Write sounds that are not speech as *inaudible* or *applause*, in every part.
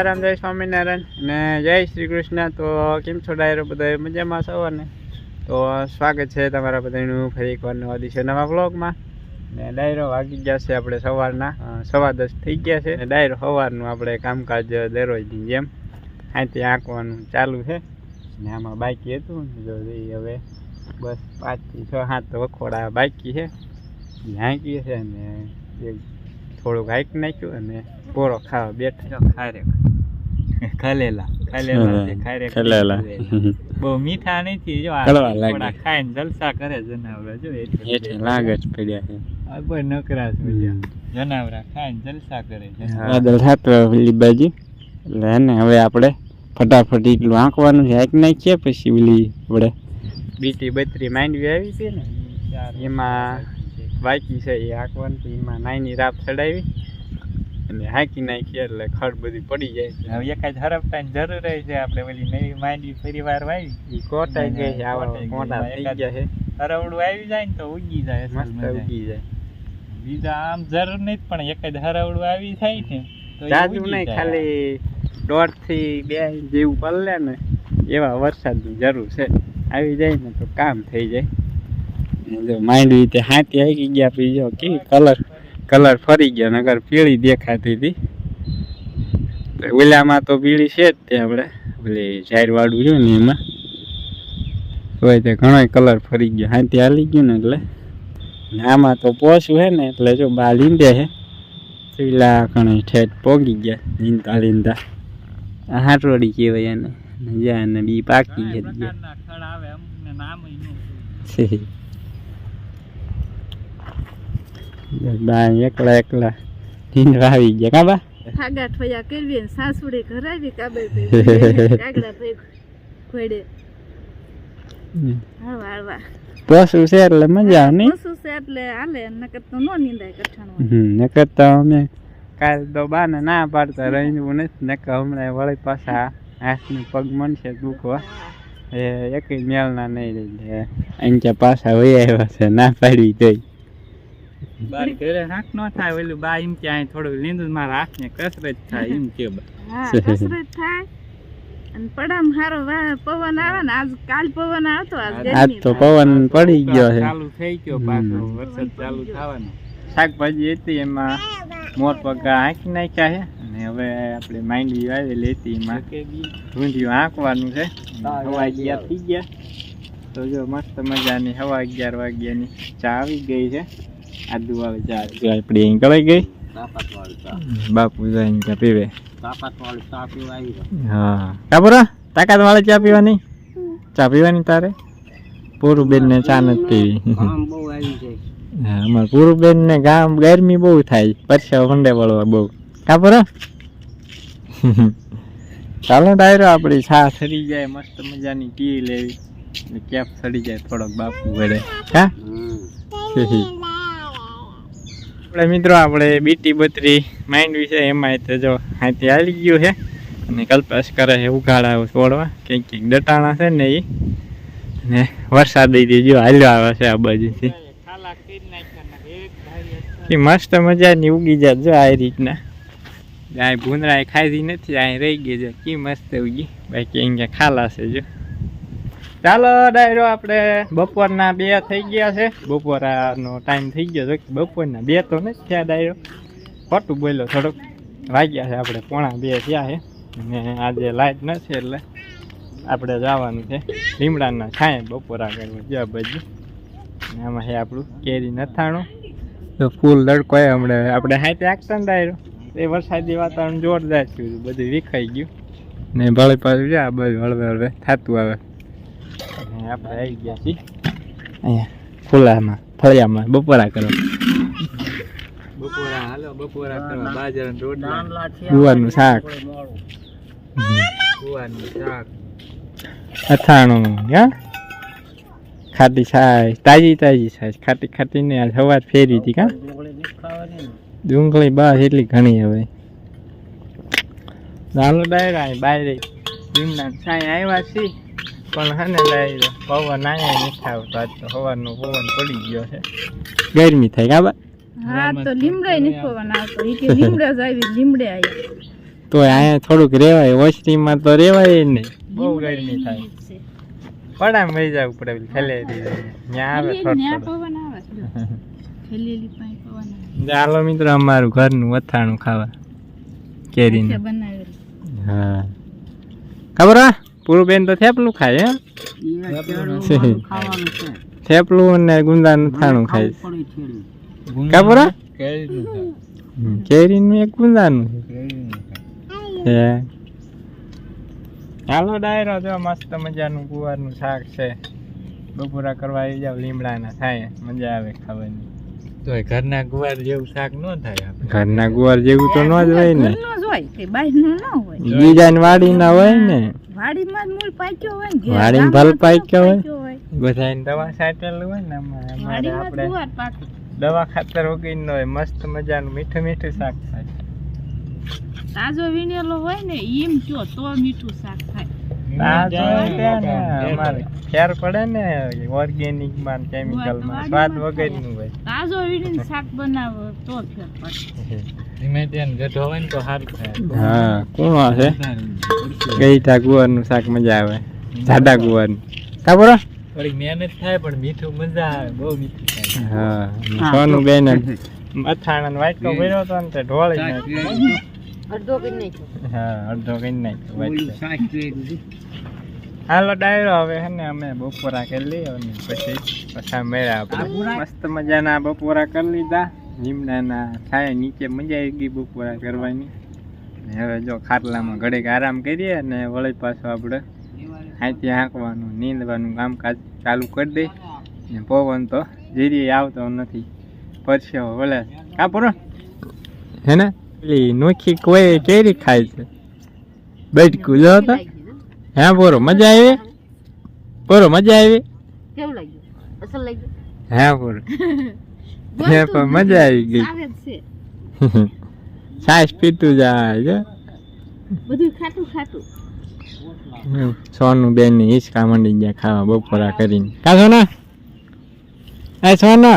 સીતારામ, જય સ્વામિનારાયણ અને જય શ્રી કૃષ્ણ. તો કેમ છો ડાયરો બધા મજામાં છો અને તો સ્વાગત છે તમારા બધાનું ફરી એકવાર નવા દિવસે નવા બ્લોગમાં ને ડાયરો વાગી ગયા છે આપણે સવારના. સવા દસ થઈ ગયા છે. ડાયરો સવારનું આપણે કામકાજ દરરોજની જેમ. અહીંથી આંકવાનું ચાલુ છે. ને આમાં બાકી હતું જો હવે. બસ પાંચથી છ, સાત વખોડા બાકી છે. હાંકીએ હાંકી છે ને થોડુંક હાઈક નાખ્યું અને પોરો ખાવા બેઠો. ખારે *laughs* ખલેલા. ખલેલા ખલેલા. બહુ મીઠા નથી જો થોડા ખાઈને જલસા કરે જનાવરા જો એટલે લાગે જ પડ્યા છે. આ કોઈ નકરા છે જનાવરા ખાઈને જલસા કરે છે. પેલી બાજુ. એટલે ને હવે આપણે ફટાફટ એટલું આંકવાનું છે. આંક નાખીએ પછી ઓલી આપણે બીટી બત્રી માંડવી આવી હતી ને એમાં બાકી છે એ આંકવાનું એમાં નાની રાપ ચડાવી અને હાંકી નાખીએ એટલે ખડ બધી પડી જાય છે. હવે એકાદ હરફટાની જરૂર રહે છે આપણે ઓલી નવી માંડી ફરી વાર વાવી એ કોટાઈ ગઈ છે આવા મોટા થઈ ગયા છે. હરવડું આવી જાય ને તો ઉગી જાય મસ્ત ઉગી જાય. બીજા આમ જરૂર નહીં પણ એક જ હરવડું આવી થાય ને જાજુ નહીં ખાલી દોઢથી બે જેવું પલ્લે ને એવા વરસાદની જરૂર છે. આવી જાય ને તો કામ થઈ જાય. માંડવી તે હાથી આવી ગયા પછી જો કેવી કલર કલર ફરી ગયો નગર પીળી દેખાતી હતી. ઓલામાં તો પીળી છે જ તે આપણે ઓલી ઝાડ વાળું રહ્યું ને એમાં. હોય તે ઘણો કલર ફરી ગયો હાથી હાલી ગયું ને એટલે. ને આમાં તો પોસું હે ને એટલે જો બા લીંદે હે. પેલા કણે ઠેઠ પોગી ગયા લીંદા લીંદા. આ હાટોડી કહેવાય એને ને જ્યાં બી પાકી ગયા *laughs* પ્રકારના ખડ આવે અમને નામ ય ન છે બા એકલા એકલા. નીંદવા આવી ગયા. કા બા? ખાગા ઠોયા કરવી ને સાસુડી ઘરાવી કાબર *laughs* કાગડા થઈ ખોડે હળવા હળવા પોસું છે એટલે મજા આવે નહીં? ઓછું છે એટલે હાલે નકર તો નો નિંદાય કઠણ નકર તો અમે કાલ તો બાને ના પાડતા રહીનું નથી. નકર હમણાં વળી પાછા હાથની પગ મનશે દુખવા એ એક મેળના નહીં રહી અહીંયા પાછા વહી આવ્યા છે ના પાડી ગઈ બારી ઘરે હાંક ન થાય ઓલું બા એમ કે અહીં થોડું લીંદુ મારા હાથને કસરત થાય એમ કે હા કસરત થાય. અને પડામ હારો પવન આવે ને આજ કાલ પવન આવતો આજ આજ તો પવન પડી ગયો છે. ચાલુ થઈ ગયો પાછો વરસાદ ચાલુ થવાનો. શાકભાજી હતી એમાં મોર પગા હાંકી નાખ્યા છે અને હવે આપણે માંડવી વાવેલી હતી એમાં. ઢૂંઢિયું હાંકવાનું છે હવા અગિયાર થઈ ગયા. તો જો મસ્ત મજાની હવા અગિયાર વાગ્યાની ચા આવી ગઈ છે. આદુ વાળી ચા આપણી અહીં કળાઈ ગઈ બાપુ અહીં ચા પીવે હા કાબરા તાકાત વાળી ચા પીવાની ચા પીવાની તારે પૂરું બેન ને ચા નથી પીવી હા અમારે પૂરું બેન ને ગામ ગરમી બહુ થાય પરસેવો મંડે વળવા બહુ કાબરા ચાલો ડાયરો આપણી છા સડી જાય મસ્ત મજાની ટી લેવી એટલે કેપ સડી જાય થોડોક બાપુ વડે હા આપણે મિત્રો, આપણે બીટી બત્રી માંડવી છે એમાં તો જો હાથી હાલી ગયું છે. અને કલ્પાસ કરે છે ઉઘાડા છોડવા. કંઈક કંઈક દટાણા છે ને એ ને વરસાદ દઈ જો હાલ્યો આવે છે આ બાજુથી. એ મસ્ત મજાની ઉગી જાત જો આ રીતના. આ ભૂંદરા ખાધી નથી, આ રહી ગઈ છે. કી મસ્ત ઉગી. બાકી અહીંયા ખાલા છે જો. ચાલો, ડાયરો આપણે બપોરના બે થઈ ગયા છે. બપોરાનો ટાઈમ થઈ ગયો છે. બપોરના બે તો નથી થયા ડાયરો. ખોટું બોલ્યો, થોડુંક વાગ્યા છે આપણે, પોણા બે થયા છે. અને આજે લાઇટ નથી એટલે આપણે જવાનું છે લીમડાના છાંય બપોરા કરવા જ્યાં બાજુ આમાં છે આપણું કેરી નથાણું. તો ફૂલ લડકો હમણાં આપણે હાથે આગતા ને ડાયરો. એ વરસાદી વાતાવરણ જોરદાર થયું, બધું વિખાઈ ગયું. ને ભળે પાછું જ્યાં બધું હળવે હળવે થતું આવે. અને આપણે આવી ગયા છીએ. અહીંયા. ખુલ્લામાં ફળિયામાં બપોરા કરો બપોરા હાલો બપોરા કરવા. બાજરા રોટલા. ગુવારનું શાક. ગુવારનું શાક. અથાણું હા? ખાટી છાશ તાજી તાજી છાશ ખાટી ખાટી ને આજ સવાર ફેરી હતી કા? ડુંગળી બસ એટલી ઘણી હવે. ચાલો ડાયરા અહીં બહાર લીમડા સાંઈ આવ્યા છીએ. પણ હે ને પવન આયા નથી આવતો. આજ તો સવારનો પવન પડી ગયો છે. ગરમી થાય કા હા તો લીમડે નથી પવન આવતો. ઈ કે લીમડે જ આવી લીમડે આવી. તો અહીંયા થોડુંક રેવાય ઓસરીમાં તો રેવાય નહીં. બહુ ગરમી થાય. પડા મરી જાય પડે આવે પવન આવે. પવન ચાલો મિત્ર અમારું ઘરનું અથાણું ખાવા. કેરીનું. બનાવેલું. હા. ખબર હા? પૂરું બેન તો થેપલું ખાય હે થેપલું ને ગુંદાનું થાણું ખાય. કાપુરા? કેરીનું એક ગુંદાનું. હે. હાલો ડાયરો જો મસ્ત મજાનું ગુવારનું શાક છે. બપોરા કરવા આવી જાવ લીમડાના થાય. મજા આવે ખાવાની. તો ઘરના ગુવાર જેવું શાક ન થાય ઘરના ગુવાર જેવું તો ન જ હોય ને. ઘરનું જ ના બીજાની હોય ને. વાડીમાં જ મૂળ પાક્યો હોય ને વાડીમાં ભલ પાક્યો હોય. પાક્યો દવા સાટેલું હોય ને અમારે આપણે દવા ખાતર વગર હોય મસ્ત મજાનું મીઠું મીઠું શાક થાય. તાજો વીણેલો હોય ને એમ જો તો મીઠું શાક થાય. ને અમારે. ફેર પડે ને ઓર્ગેનિકમાં કેમિકલમાં સ્વાદ વગરનું હોય. તાજો વીણીને શાક બનાવો તો ફેર પડે. સિમેન્ટિયન ગઢો હોય ને તો સારું થાય હા કોણ હશે ગઈઠા ગુવારનું શાક મજા આવે? સાદા ગુવારનું કા બરો મહેનત થાય પણ મીઠું મજા આવે બહુ મીઠું થાય. હા સોનું બેન અથાણા વાટકો ભર્યો હતો ને તે ઢોળી નાખ્યો. હા અડધો કરી નાખ્યો હાલો ડાયરો હવે હે ને અમે બપોરા કરી લઈએ અને પછી પાછા મેળા આપણે. મસ્ત મજાના બપોરા કરી લીધા. લીમડાના છાયા નીચે મજા આવી ગઈ બપોરા કરવાની. હવે જો ખાટલામાં ઘડીક આરામ કરીએ અને વળી પાછું આપણે હાંચી હાંકવાનું નીંદવાનું કામકાજ ચાલુ કરી દઈ ને પવન તો જીરી આવતો નથી. પરસ્યો વળે. કા પૂરો. હે ને પેલી નોખી કોઈ કેરી ખાય છે? બેટકું જો તો. હે પૂરો મજા આવી? પૂરો મજા આવી? કેવું લાગ્યું? અસલ લાગ્યું? હે બોરો. *laughs* હે પણ મજા આવી ગઈ. સાસ *laughs* પીતું જાય છે. બધું ખાતું ખાતું સોનું બેનની હિંચકા મંડી ગયા ખાવા બપોરા કરીને. કા સોના? એ સોનો.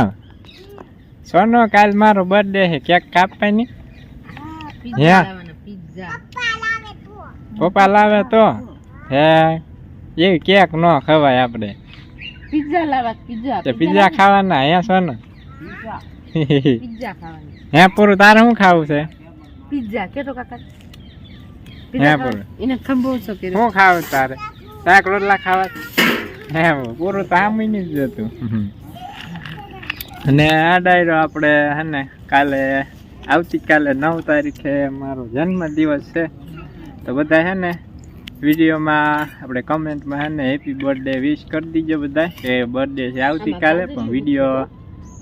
સોનો કાલ મારો બર્થડે છે. કેક કાપવાની? હે પપ્પા લાવે તો? હે એ કેક ન ખવાય આપણે. પિઝા લાવા પિઝા પિઝા પીઝા ખાવાના અહીંયા સોનો? પિઝા *laughs* ખાવાની. હે પૂરું તારે શું ખાવું છે? પિઝા કેતો કાકા? હે પૂરું એને ખંભો છો કે શું ખાવું તારે? શાક રોટલા ખાવા? હે પૂરું તો આમ જ જતું અને આ ડાયરો આપણે હે ને કાલે આવતીકાલે નવ તારીખે મારો જન્મદિવસ છે. તો બધા હે ને વિડીયોમાં આપણે કમેન્ટમાં હે ને હેપી બર્થડે વિશ કરી દીજો બધા. કે બર્થડે છે આવતીકાલે પણ વીડિયો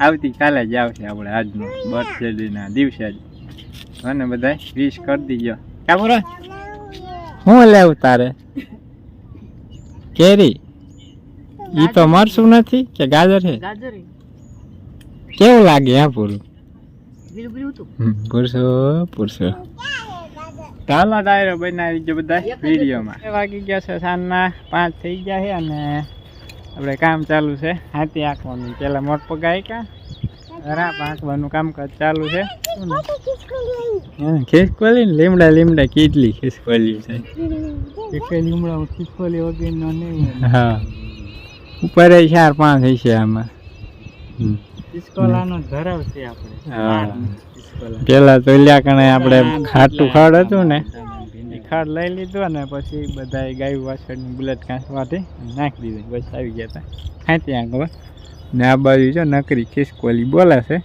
આવતીકાલે જ આવશે આપણે આજનો બર્થડેના દિવસે જ. અને બધા વિશ કરી દીજો. કા બોલો? શું લેવું તારે? કેરી? ઈ તો મરસું નથી કે ગાજર છે? ગાજર કેવું લાગે હા પૂરું? પૂરશો પૂરશો. ચાલો ડાયરો બનાવી દીજો બધા વિડીયોમાં. વાગી ગયા છે સાંજના પાંચ થઈ ગયા છે અને આપણે કામ ચાલુ છે. હાથી આંકવાનું પેલા મોટ પગાય કા? રાપ આંકવાનું કામકાજ ચાલુ છે. ખિસકોલી ને લીમડા લીમડા કેટલી ખિસકોલી છે. એક લીમડા ખીચકોલી વગરનો નહીં હા. ઉપર ચાર પાંચ હશે આમાં. હમ. ધરાવ છે આપણે. હા. પેલા તો કણે આપણે ખાટું ખાડ હતું ને. ખડ લઈ લીધું ને પછી બધા ગાયું વાછળની બુલેટ કાંસવાથી નાખી દીધી. બસ આવી ગયા હતા ખાંચી આગળ ને આ બાજુ જો નકરી ખિસકોલી બોલે છે.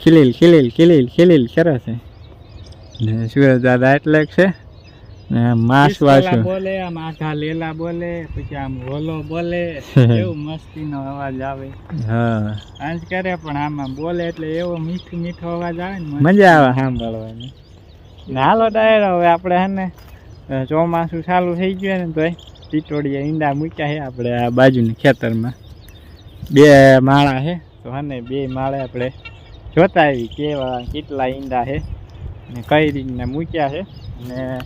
ખીલીલ ખીલીલ ખીલીલ ખીલીલ કરે છે. ને સુરજ દાદા એટલે છે. ને માસ વાસો બોલે આમ આખા લેલા બોલે પછી આમ હોલો બોલે. *laughs* એવું મસ્તીનો અવાજ આવે. હા. આજ કરે પણ આમાં બોલે એટલે એવો મીઠો મીઠો અવાજ આવે ને મજા આવે સાંભળવાની. હાલો ડાયરો, હવે આપણે હે ને ચોમાસું ચાલુ થઈ ગયું ને તોય ટીટોડીએ ઈંડા મૂક્યા છે આપણે આ બાજુની ખેતરમાં. બે માળા છે, તો હે બે માળે આપણે જોતા આવી કેવા કેટલા ઈંડા છે ને કઈ રીતના મૂક્યા છે. ને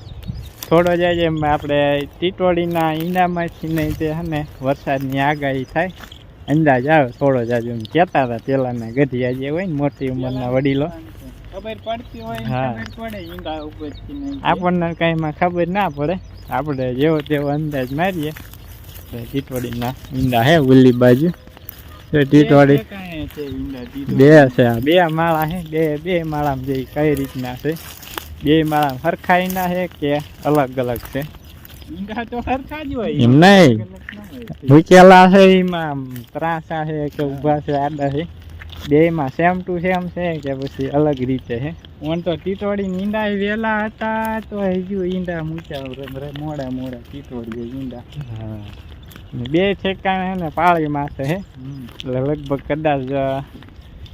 થોડો જાય એમ આપણે ટીટોડીના ઈંડામાંથી નહીં તે ને વરસાદની આગાહી થાય, અંદાજ આવે, થોડો જાજો એમ કહેતા હતા પહેલાંના ગઢિયા જે હોય ને મોટી ઉંમરના વડીલો. ખબર પડતી હોય ખબર પડે ઈંડા ઉપરથી નહીં. આપણને કાંઈમાં ખબર ના પડે. આપણે જેવો તેવો અંદાજ મારીએ. તો ટીટવાડીના ઈંડા હે ઉલ્લી બાજુ. ટીટવાડી બે છે બે માળા હે બે બે માળામાં જે કઈ રીતના છે. બે માળા સરખા ઈંડા છે કે અલગ અલગ છે? ઈંડા તો સરખા જ હોય. એમ નહીં. મૂકેલા છે એમાં ત્રાસા છે કે ઊભા છે આડા છે બેમાં સેમ ટુ સેમ છે કે પછી અલગ રીતે છે ઓન તો ટીટોળી ઈંડા વેલા હતા તો હજુ ઈંડા મૂક્યા મોડા મોડા ટીટોળી ઈંડા. બે ઠેકાણે છે ને પાળી માસે હે. એટલે લગભગ કદાચ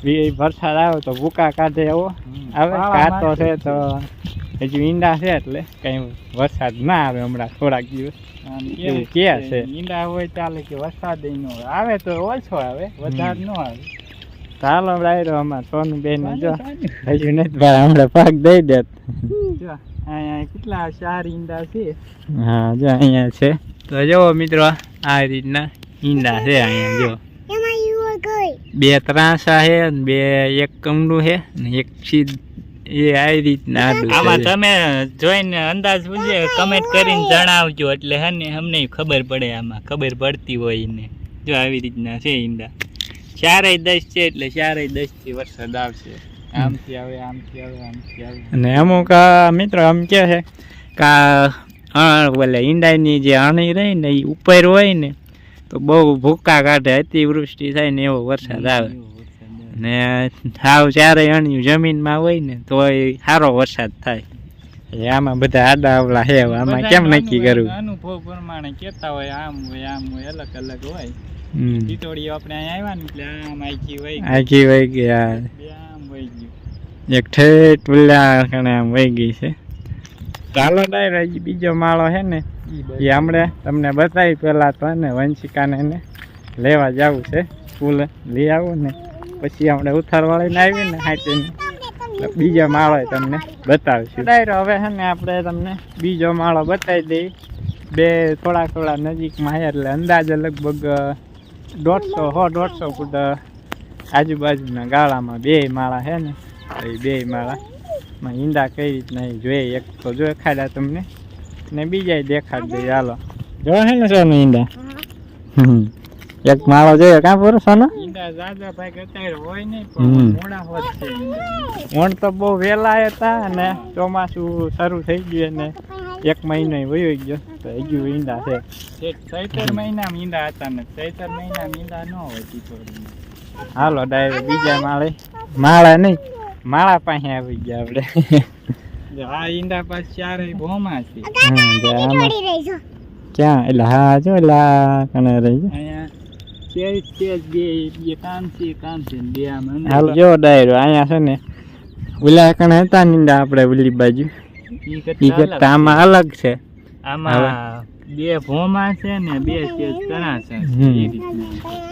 વી- વરસાદ આવ્યો તો ભૂકા કાઢે એવો. આવે કાતો છે તો હજુ ઈંડા છે એટલે કઈ વરસાદ ના આવે હમણાં થોડાક દિવસ. કે છે. ઈંડા હોય ચાલે કે વરસાદ આવે. તો ઓછો આવે વધારે ન આવે. ચાલો ડાયરો અમાર સોનું બેન જો. હજુ નથી ભાઈ હમણાં પાક દઈ દે. જો, અહીંયા કેટલા ચાર ઈંડા છે? હા જો અહીંયા છે. તો જુઓ મિત્રો આ રીતના ઈંડા છે અહીંયા જો. બે ત્રાસા છે અને બે એક કમડું છે ને એક સીધ એ આ રીતના આમાં. તમે જોઈને અંદાજ પૂછે કમેન્ટ કરીને જણાવજો એટલે હે ને અમને ખબર પડે આમાં ખબર પડતી હોય ને જો આવી રીતના છે ઈંડા. ચારેય દસ છે એટલે ચારેય દસથી વરસાદ આવશે. આમથી આવે આમથી આવે આમથી આવે. અને અમુક મિત્રો આમ કે છે કે ઓલે ઈંડાની જે અણી રહી ને એ ઉપર હોય ને તો બહુ ભૂકા કાઢે અતિવૃષ્ટિ થાય ને એવો વરસાદ આવે. ને સાવ ચારેય અણિયું જમીનમાં હોય ને તો એ સારો વરસાદ થાય. આમાં બધા આડા અવળા હે આમાં કેમ નક્કી કરવું? અનુભવ પ્રમાણે કેતા હોય આમ હોય આમ હોય અલગ અલગ હોય. ટીટોડી આપણે અહીંયા આવ્યા ને એટલે આમ આખી હોય આખી વહી આમ હોય ગયું. એક ઠેઠ પેલા કણે આમ વહી ગઈ છે. ચાલો ડાયરો બીજો માળો છે ને એ હમણે તમને બતાવી પેલા તો ને વંશિકાને એને લેવા જવું છે સ્કૂલે. લઈ આવું ને પછી આપણે ઉથારવાળીને આવી ને હાચીને બીજો માળો તમને બતાવીશું. ડાયરો હવે છે ને આપણે તમને બીજો માળો બતાવી દઈ બે થોડા થોડા નજીકમાં એટલે અંદાજે લગભગ દોઢસો હો દોઢસો ફૂટ આજુબાજુના ગાળામાં બે માળા છે ને એ બે માળા. માં ઈંડા કઈ રીતના જોઈએ એક તો જો ખાડા તમને ને બીજા દેખાડ દઈએ હાલો. જો છે ને સોનું ઈંડા. એક માળો જોયો કાં પૂરો સોનો. વણ તો. બહુ વહેલા હતા અને ચોમાસું શરૂ થઈ ગયું ને એક મહિનો વયો ગયો તો હજુ ઈંડા છે. ચૈતર મહિનામાં ઈંડા હતા ને ચૈતર મહિનામાં ઈંડા ન હોય ટીટોડીમાં. હાલો ડાયરેક્ટ બીજા માળે. માળા નહીં માળા પાસે આવી ગયા આપણે. આ ઈંડા પાસે ચારે ભોમાં છે. ક્યાં? એટલે હા જો એટલે કણે રહી છે અહીંયા બે બે કામ છે કામ છે ને બે આમ. હાલ જો ડાયરો અહીંયા છે ને ઓલા કણે હતા નીંડા આપણે ઓલી બાજુ. ઈ કરતા અલગ છે. આમાં બે ભોમા છે ને બે સેજ તરા છે.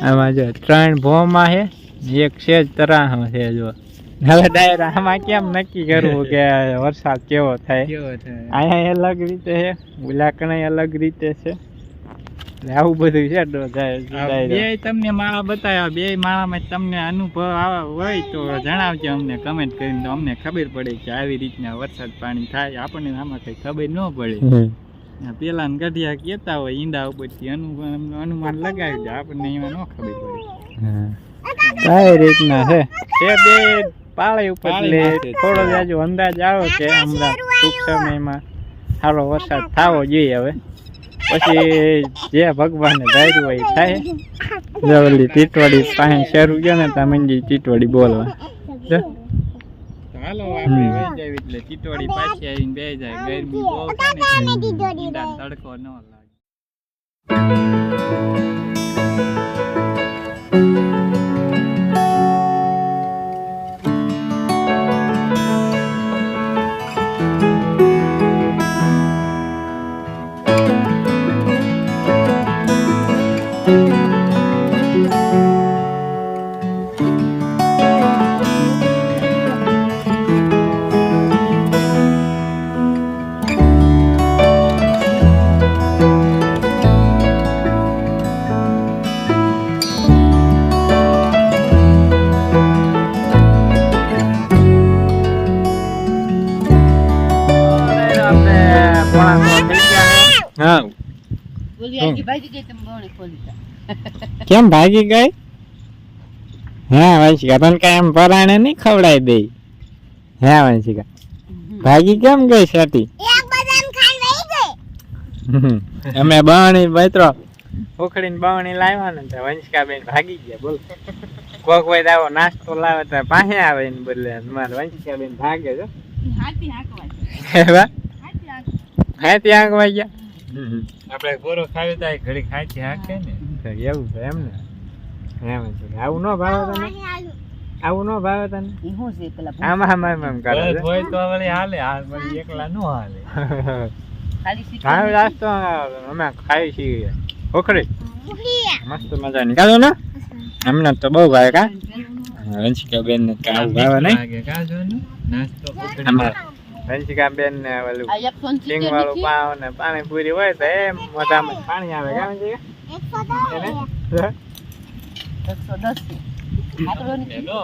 આમાં જો ત્રણ ભોમા છે એક સેજ તરા છે જો. હવે ડાયરા આમાં કેમ નક્કી કરવું કે વરસાદ કેવો થાય? કેવો થાય? અહીંયા અલગ રીતે છે ઉલાકણા અલગ રીતે છે. આવું બધું છે બે તમને માળા બતાવ્યા બે માળામાં તમને અનુભવ હોય તો જણાવજો અમને કમેન્ટ કરીને તો અમને ખબર પડે કે આવી રીતના વરસાદ પાણી થાય. આપણને આમાં કઈ ખબર ન પડે. પેલા ને ગઢિયા કેતા હોય ઈંડા ઉપરથી અનુ અનુમાન લગાવી દે આપણને એમાં ન ખબર પડે. કઈ રીતના છે. બે પાળી ઉપર. થોડો અંદાજ આવ્યો કે હમણાં ટૂંક સમયમાં સારો વરસાદ થવો જોઈએ હવે. પછી જે ભગવાન ધાર્યું હોય થાય. જો ઓલી ટીટવાડી પાસે શરૂ ગયો ને ત્યાં મંડી ટીટવાડી બોલવા. હાલો આપણે વહી જાય એટલે ચીટોડી પાછી આવીને બે જાય ગરમી બહુ તડકો ન લાગે. કેમ ભાગી ગઈ? હા વંશિકા તને કઈ એમ પરાણે નહીં ખવડાવી દઈ? હા વંશિકા ભાગી કેમ ગઈ સાટી. અમે બાવણી મિત્રો ઉખડીને બાવણી લાવ્યા ને તો વંશિકા બેન ભાગી ગયા બોલ. કોક હોય આવો નાસ્તો લાવે તો પાસે આવે ને બદલે મારે વંશિકા બેન ભાગે છે. હાથી. હા ગયા? આપણે ગોરો ખાવી તો ઘડી ખાઈ હાકે ને. એવું છે એમ ને. એમ છે. આવું ન ભાવે તને? આવું ન ભાવે તને? શું છે પેલા આમ આમ કરે બળદ છે? હોય તો વળી હાલે. હાલ વળી એકલા નો હાલે. હા નાસ્તો અમે ખાઈ છીએ. ઉખડી મસ્ત મજાની. કાઢો ને? અમને તો બહુ ભાવે કા? વંશિકા બેન ને કાવું ભાવે નહીં? કાજો ને નાસ્તો અમારે ને ઓલું સિંગ વાળું પાવ ને પાણી પૂરી હોય તો એમ મોઢામાં પાણી આવે કેમ છે એને?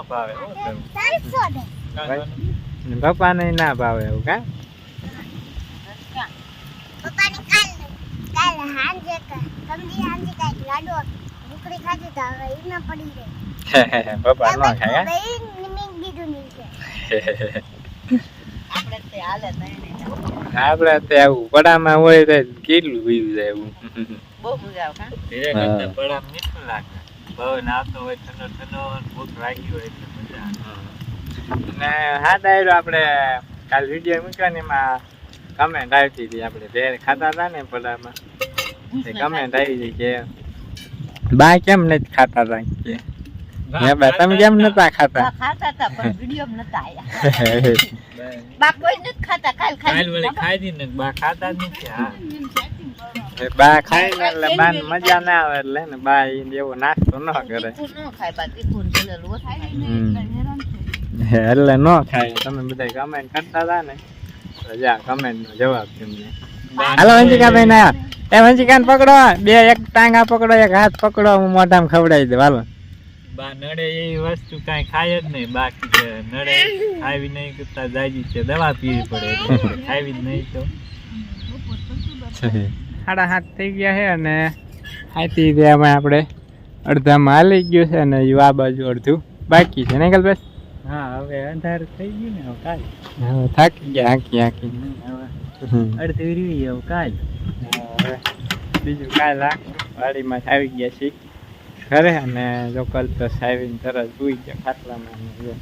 ભાવે હો તમે. કાજો ને. પપ્પા ને ના ભાવે એવું કા? પપ્પા *laughs* ન ખાય *laughs* આપડે તે આવું પડામાં હોય તો કેટલું પીવું જાય એવું? ધીરે હા. કરતા પડામ મીઠું લાગે. પવન આવતો હોય ઠંડો ઠંડો ભૂખ લાગી હોય એટલે મજા આવે. ને હા ડાયરો આપણે કાલ વીડિયો મૂક્યો ને એમાં કમેન્ટ આવતી હતી આપણે. ભેળ ખાતા હતા ને પડામાં? એ કમેન્ટ આવી હતી કે બા કેમ નથી ખાતા હતા? કે હે બેટા તમે કેમ નતા ખાતા? *laughs* કાલ વળી ખાઈ દી ને બા ખાતા જ નથી હા. બા ખાય ને એટલે બા મજા ના આવે એટલે ને બા ઈ એવો નાસ્તો ન કરે. હમ. એટલે ન ખાય. તમે બધા કમેન્ટ કરતા હતા ને રજા જા કમેન્ટ નો જવાબ તમને. હાલો વંશિકા ભાઈ ના એ વંશિકાને પકડો બે એક ટાંગા પકડો એક હાથ પકડો હું મોઢામાં ખવડાવી દઉં. હાલો. બા નડે એ વસ્તુ કાંઈ ખાય જ નહીં. બાકી છે નડે ખાવી નહીં કરતા જાજી છે દવા પીવી પડે ખાવી જ નહીં તો. સાડા હાથ થઈ ગયા છે અને આથી તેમાં આપણે અડધામાં હાલી ગયું છે અને હજુ આ બાજુ અડધું બાકી છે ને કલ્પેશ? હા હવે અંધાર થઈ ગયું ને હવે કાલ. હવે થાકી ગયા હાંકી હાંકી. અડધી રીવી હવે કાલ. બીજું કાલ વાડીમાં આવી ગયા છીએ. ઘરે અને જો કલ્પેશ આવીને તરત સુઈ ગયા ખાટલામાં અને જો.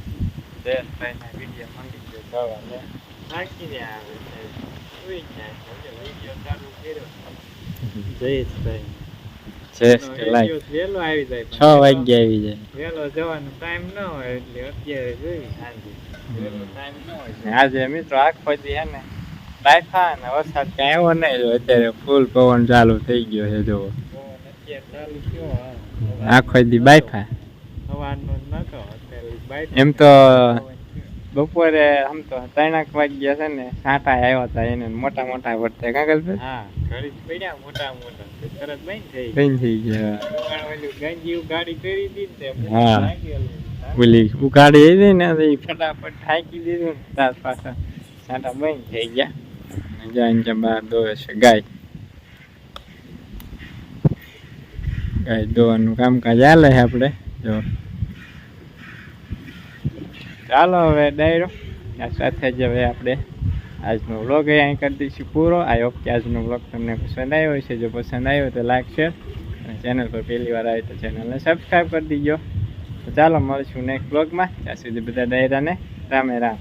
જયેશભાઈના વીડિયો મંગી ગયો દવા લે. નાખી દે આવે સુઈ વીડિયો ચાલુ કર્યો. જયેશભાઈ. જાય છ વાગ્યા આવી જાય. વહેલો જવાનો ટાઈમ ન હોય એટલે અત્યારે જોઈ સાંજે વહેલો ટાઈમ ન હોય. આજે મિત્રો આખો દી હે ને બાયફા ને વરસાદ કઈ આવ્યો નહીં જો અત્યારે ફૂલ પવન ચાલુ થઈ ગયો છે જો પવન અત્યારે ચાલુ થયો. આખો દી બાયફા. એમ તો બપોરે આમ તો ત્રણેક વાગ્યા છે ને સાંટા આવ્યા હતા એને મોટા મોટા વર્તે કાગળ પર હા ઘડી પડ્યા મોટા મોટા. તરત બંધ થઈ બંધ થઈ ગયા. પણ ઓલું ગાંજી ગાડી કરી દીધી ને તે હા. ઉકાળી હતી ને ફટાફટ થાકી દીધું ને પાછા સાંટા બંધ થઈ ગયા. જ્યાં નીચે બહાર દોવે છે ગાય. ગાય દોવાનું કામકાજ છે આપણે. જો. ચાલો હવે ડાયરો. આ સાથે જ હવે આપણે આજનો વ્લોગ અહીં કરી દઈશું પૂરો. આઈ હોપ કે આજનો વ્લોગ તમને પસંદ આવ્યો હશે. જો પસંદ આવ્યો તો લાઈક શેર અને ચેનલ પર પહેલી વાર આવે તો ચેનલને સબસ્ક્રાઈબ કરી દીજો. તો ચાલો મળીશું નેક્સ્ટ બ્લોગમાં ત્યાં સુધી બધા ડાયરાને રામે રામ.